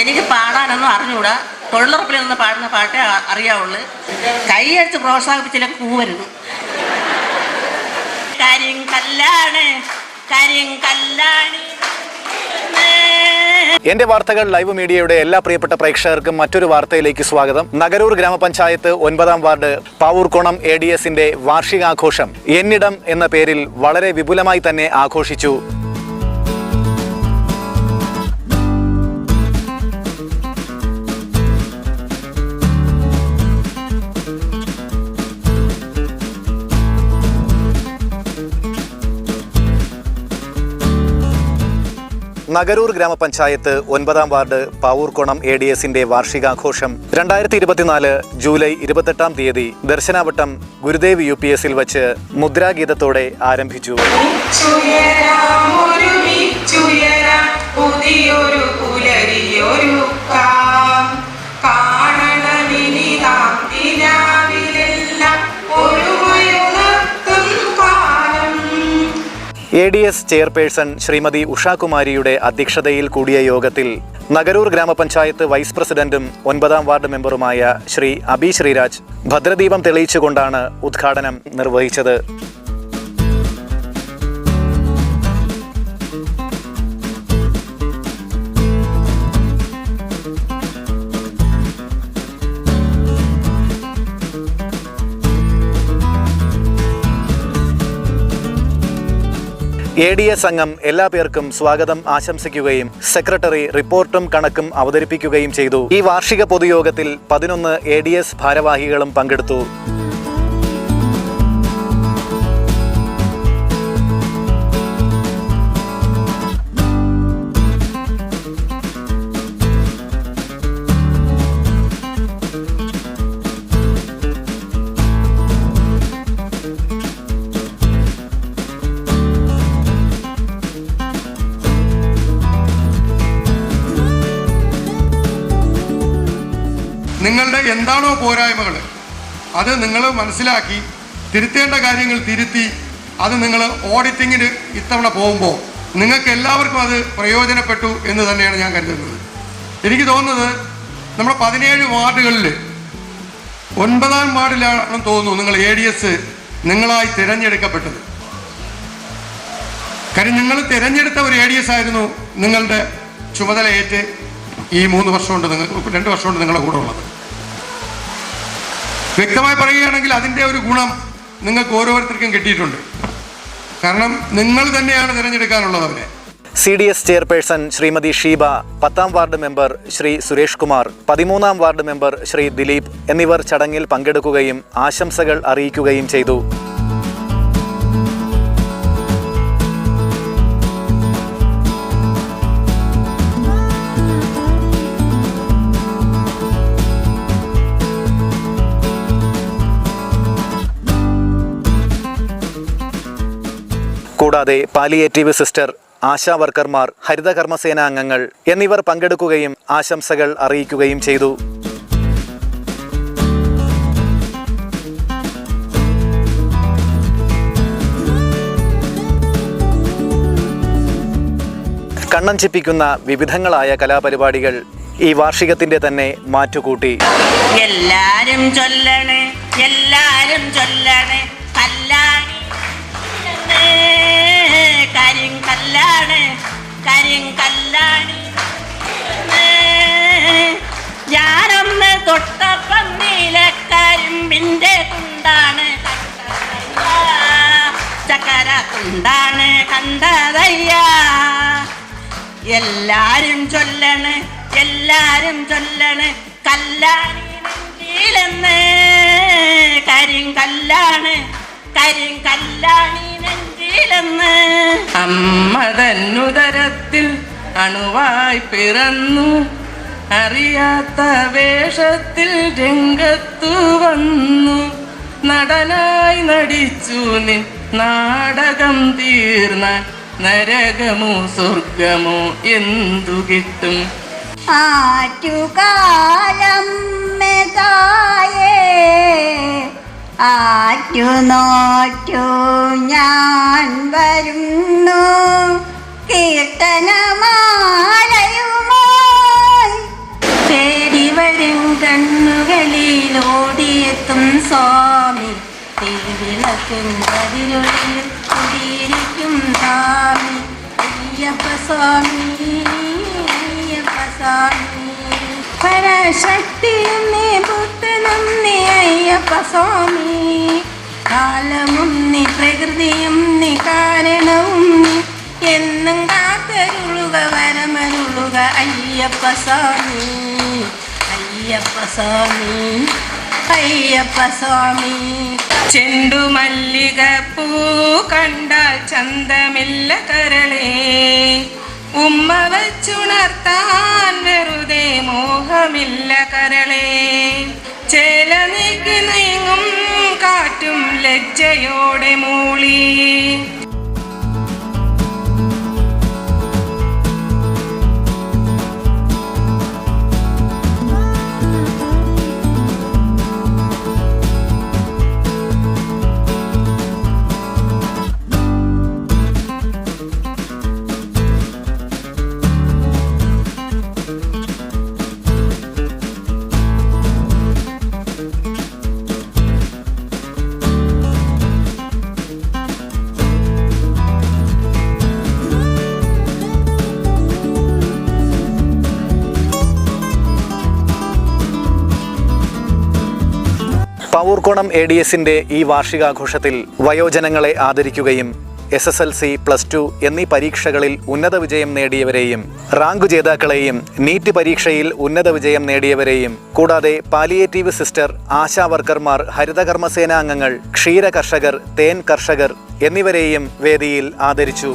എനിക്ക് പാടാനൊന്നും അറിഞ്ഞുകൂടാ തൊഴിലുറപ്പിൽ നിന്ന് പാടുന്ന പാട്ടേ അറിയാവുള്ളൂ. കൈയടിച്ച് പ്രോത്സാഹിപ്പിച്ചില്ലെങ്കിൽ കൂവരുത് കരിങ്കല്ലാണ് കരിങ്കല്ലാണ് എന്റെ വാർത്തകൾ ലൈവ് മീഡിയയുടെ എല്ലാ പ്രിയപ്പെട്ട പ്രേക്ഷകർക്കും മറ്റൊരു വാർത്തയിലേക്ക് സ്വാഗതം. നഗരൂർ ഗ്രാമപഞ്ചായത്ത് ഒൻപതാം വാർഡ് പാവൂർക്കോണം എ ഡി എസിന്റെ വാർഷികാഘോഷം എന്നിടം എന്ന പേരിൽ വളരെ വിപുലമായി തന്നെ ആഘോഷിച്ചു. നഗരൂർ ഗ്രാമപഞ്ചായത്ത് ഒൻപതാം വാർഡ് പാവൂർക്കോണം എ ഡി എസിന്റെ വാർഷികാഘോഷം രണ്ടായിരത്തി ഇരുപത്തിനാല് ജൂലൈ ഇരുപത്തെട്ടാം തീയതി ദർശനാവട്ടം ഗുരുദേവ് യു പി എസിൽ വച്ച് മുദ്രാഗീതത്തോടെ ആരംഭിച്ചു. പുതിയൊരു പുലരിയൊരു A D S chairperson Shrimati ഉഷാകുമാരിയുടെ അധ്യക്ഷതയിൽ കൂടിയ യോഗത്തിൽ നഗരൂർ ഗ്രാമപഞ്ചായത്ത് വൈസ് പ്രസിഡന്റും ഒൻപതാം വാർഡ് മെമ്പറുമായ ശ്രീ അബി ശ്രീരാജ് ഭദ്രദീപം തെളിയിച്ചുകൊണ്ടാണ് ഉദ്ഘാടനം നിർവഹിച്ചത്. എ ഡി എസ് അംഗം എല്ലാ പേർക്കും സ്വാഗതം ആശംസിക്കുകയും സെക്രട്ടറി റിപ്പോർട്ടും കണക്കും അവതരിപ്പിക്കുകയും ചെയ്തു. ഈ വാർഷിക പൊതുയോഗത്തിൽ പതിനൊന്ന് എ ഡി എസ് ഭാരവാഹികളും പങ്കെടുത്തു. നിങ്ങളുടെ എന്താണോ പോരായ്മകൾ അത് നിങ്ങൾ മനസ്സിലാക്കി തിരുത്തേണ്ട കാര്യങ്ങൾ തിരുത്തി അത് നിങ്ങൾ ഓഡിറ്റിങ്ങിന് ഇത്തവണ പോകുമ്പോൾ നിങ്ങൾക്ക് എല്ലാവർക്കും അത് പ്രയോജനപ്പെട്ടു എന്ന് തന്നെയാണ് ഞാൻ കരുതുന്നത്. എനിക്ക് തോന്നുന്നത് നമ്മുടെ പതിനേഴ് വാർഡുകളിൽ ഒൻപതാം വാർഡിലാണെന്ന് തോന്നുന്നു നിങ്ങൾ എ ഡി എസ് നിങ്ങളായി തിരഞ്ഞെടുക്കപ്പെട്ടത്. കാര്യം നിങ്ങൾ തിരഞ്ഞെടുത്ത ഒരു എ ഡി എസ് ആയിരുന്നു നിങ്ങളുടെ ചുമതലയേറ്റ് ഈ മൂന്ന് വർഷം കൊണ്ട് നിങ്ങൾ രണ്ട് വർഷം കൊണ്ട് നിങ്ങളുടെ കൂടെ ഉള്ളത്. വ്യക്തമായി പറയുകയാണെങ്കിൽ അതിന്റെ ഒരു ഗുണം നിങ്ങൾക്ക് ഓരോരുത്തർക്കും കിട്ടിയിട്ടുണ്ട്. കാരണം നിങ്ങൾ തന്നെയാണ് തിരഞ്ഞെടുക്കാനുള്ളത് അവരെ. C D S chairperson Shrimati Sheeba പത്താം വാർഡ് മെമ്പർ ശ്രീ സുരേഷ് കുമാർ പതിമൂന്നാം വാർഡ് മെമ്പർ ശ്രീ ദിലീപ് എന്നിവർ ചടങ്ങിൽ പങ്കെടുക്കുകയും ആശംസകൾ അറിയിക്കുകയും ചെയ്തു. കൂടാതെ പാലിയേറ്റീവ് സിസ്റ്റർ ആശാ വർക്കർമാർ ഹരിതകർമ്മസേന അംഗങ്ങൾ എന്നിവർ പങ്കെടുക്കുകയും ആശംസകൾ അറിയിക്കുകയും ചെയ്തു. കണ്ണം ചിപ്പിക്കുന്ന വിവിധങ്ങളായ കലാപരിപാടികൾ ഈ വാർഷികത്തിന്റെ തന്നെ മാറ്റുകൂട്ടി. എല്ലാരും ചൊല്ലണേ എല്ലാരും ചൊല്ലണേ. കരിങ്കല്ലാണ് കരിങ്കല്ലാണ് ഞാനൊന്ന് തൊട്ടപ്പം കരിമ്പിന്റെ കുണ്ടാണ് ചക്കര കുണ്ടാണ് കണ്ടതയ്യ. എല്ലാരും ചൊല്ലണ് എല്ലാരും ചൊല്ലണ് കല്ലാണി നെഞ്ചിലെന്ന്. കരിങ്കല്ലാണ് കരിങ്കല്ലാണി നെഞ്ചിലെന്ന്. അമ്മ തന്നുദരത്തിൽ അണുവായി പിറന്നു. അറിയാത്ത വേഷത്തിൽ രംഗത്തു വന്നു. നടനായി നടിച്ചു നിൻ നാടകം തീർന്ന നരകമോ സ്വർഗമോ എന്തു കിട്ടും? ആറ്റുകാലം നോറ്റു നോറ്റു ഞാൻ വരുന്നു. കീർത്തനമാലയുമായി തേടി വരും കണ്ണുകളിലോടിയെത്തും സ്വാമി. തിരുവിളക്കുന്നതിനുള്ളിൽ കുടിയിരിക്കും സ്വാമി. അയ്യപ്പ സ്വാമി അയ്യപ്പ സ്വാമി. പരശക്തി നീ പുത്തനും നീ അയ്യപ്പ സ്വാമി. കാലമും നീ പ്രകൃതിയും നീ കാരണവും നീ എന്നും കാത്തരുളുക വരമരുളുക അയ്യപ്പ സ്വാമി അയ്യപ്പ സ്വാമി അയ്യപ്പ സ്വാമി. ചെണ്ടുമല്ലിക പൂ കണ്ട ചന്തമില്ല കരളേ. ഉമ്മ വച്ചുണർത്താൻ വെറുതെ മോഹമില്ല കരളേ. ചേല നീങ്ങും കാറ്റും ലജ്ജയോടെ മൂളി പവൂർക്കോണം എ ഡി എസിന്റെ ഈ വാർഷികാഘോഷത്തിൽ വയോജനങ്ങളെ ആദരിക്കുകയും S S L C plus two എന്നീ പരീക്ഷകളിൽ ഉന്നത വിജയം നേടിയവരെയും റാങ്ക് ജേതാക്കളെയും നീറ്റ് പരീക്ഷയിൽ ഉന്നത വിജയം നേടിയവരെയും കൂടാതെ പാലിയേറ്റീവ് സിസ്റ്റർ ആശാ വർക്കർമാർ ഹരിതകർമ്മസേന അംഗങ്ങൾ ക്ഷീര കർഷകർ തേൻ കർഷകർ എന്നിവരെയും വേദിയിൽ ആദരിച്ചു.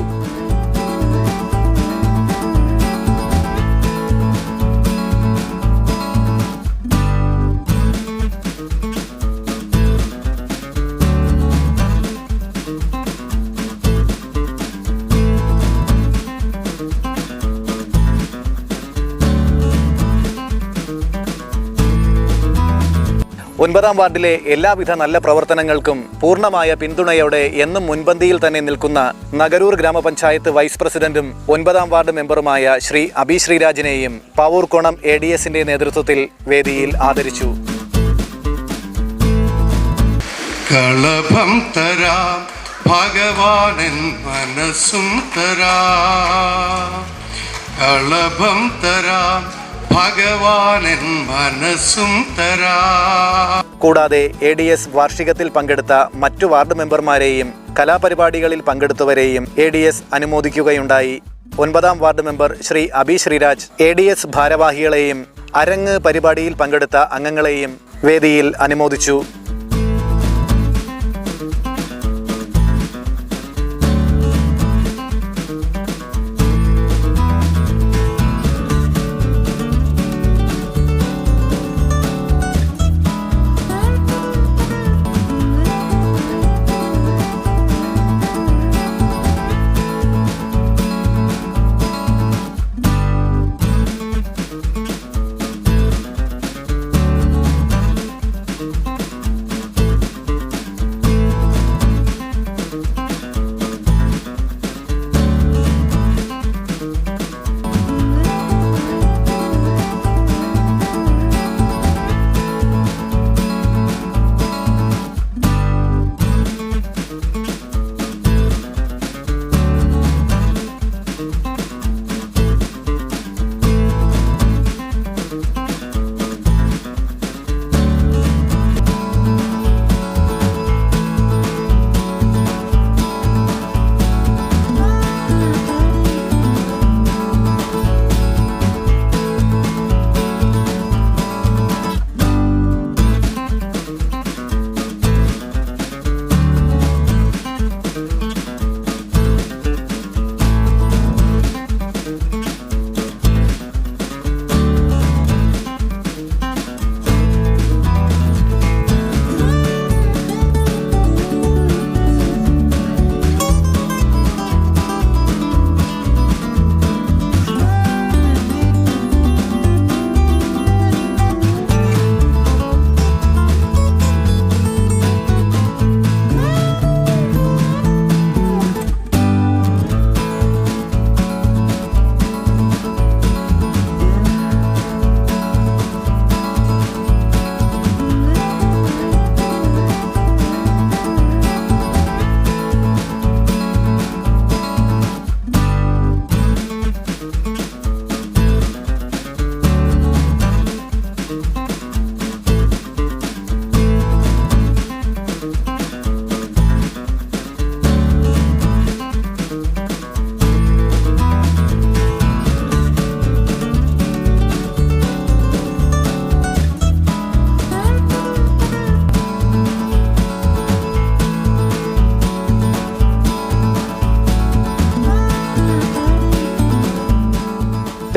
ഒൻപതാം വാർഡിലെ എല്ലാവിധ നല്ല പ്രവർത്തനങ്ങൾക്കും പൂർണമായ പിന്തുണയോടെ എന്നും മുൻപന്തിയിൽ തന്നെ നിൽക്കുന്ന നഗരൂർ ഗ്രാമപഞ്ചായത്ത് വൈസ് പ്രസിഡന്റും ഒൻപതാം വാർഡ് മെമ്പറുമായ ശ്രീ അബി ശ്രീരാജിനെയും പാവൂർക്കോണം എ ഡി എസിന്റെ നേതൃത്വത്തിൽ വേദിയിൽ ആദരിച്ചു. ഭഗവാനൻ തരാം കൂടാതെ എ ഡി എസ് വാർഷികത്തിൽ പങ്കെടുത്ത മറ്റു വാർഡ് മെമ്പർമാരെയും കലാപരിപാടികളിൽ പങ്കെടുത്തവരെയും എ ഡി എസ് അനുമോദിക്കുകയുണ്ടായി. ഒൻപതാം ward member Shri Abi Sreeraj A D S ഭാരവാഹികളെയും അരങ്ങ് പരിപാടിയിൽ പങ്കെടുത്ത അംഗങ്ങളെയും വേദിയിൽ അനുമോദിച്ചു.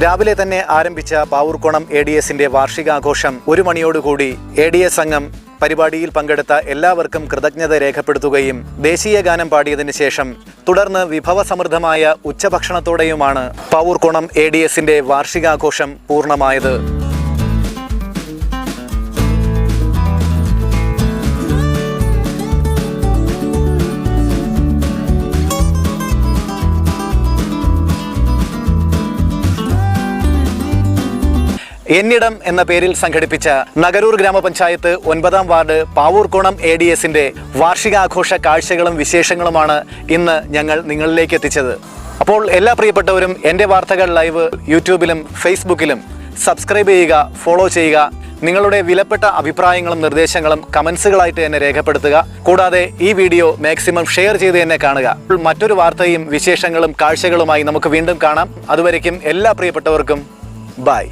രാവിലെ തന്നെ ആരംഭിച്ച പാവൂർക്കോണം എ ഡി എസിന്റെ വാർഷികാഘോഷം ഒരു മണിയോടുകൂടി എ ഡി എസ് അംഗം പരിപാടിയിൽ പങ്കെടുത്ത എല്ലാവർക്കും കൃതജ്ഞത രേഖപ്പെടുത്തുകയും ദേശീയ ഗാനം പാടിയതിനു ശേഷം തുടർന്ന് വിഭവസമൃദ്ധമായ ഉച്ചഭക്ഷണത്തോടെയുമാണ് പാവൂർക്കോണം എ ഡി എസിന്റെ വാർഷികാഘോഷം പൂർണമായത്. എന്നിടം എന്ന പേരിൽ സംഘടിപ്പിച്ച നഗരൂർ ഗ്രാമപഞ്ചായത്ത് ഒൻപതാം വാർഡ് പാവൂർക്കോണം എ ഡി എസിന്റെ വാർഷികാഘോഷ കാഴ്ചകളും വിശേഷങ്ങളുമാണ് ഇന്ന് ഞങ്ങൾ നിങ്ങളിലേക്ക് എത്തിച്ചത്. അപ്പോൾ എല്ലാ പ്രിയപ്പെട്ടവരും എന്റെ വാർത്തകൾ ലൈവ് യൂട്യൂബിലും ഫേസ്ബുക്കിലും സബ്സ്ക്രൈബ് ചെയ്യുക ഫോളോ ചെയ്യുക. നിങ്ങളുടെ വിലപ്പെട്ട അഭിപ്രായങ്ങളും നിർദ്ദേശങ്ങളും കമൻസുകളായിട്ട് എന്നെ രേഖപ്പെടുത്തുക. കൂടാതെ ഈ വീഡിയോ മാക്സിമം ഷെയർ ചെയ്ത് എന്നെ കാണുക. മറ്റൊരു വാർത്തയും വിശേഷങ്ങളും കാഴ്ചകളുമായി നമുക്ക് വീണ്ടും കാണാം. അതുവരയ്ക്കും എല്ലാ പ്രിയപ്പെട്ടവർക്കും ബൈ.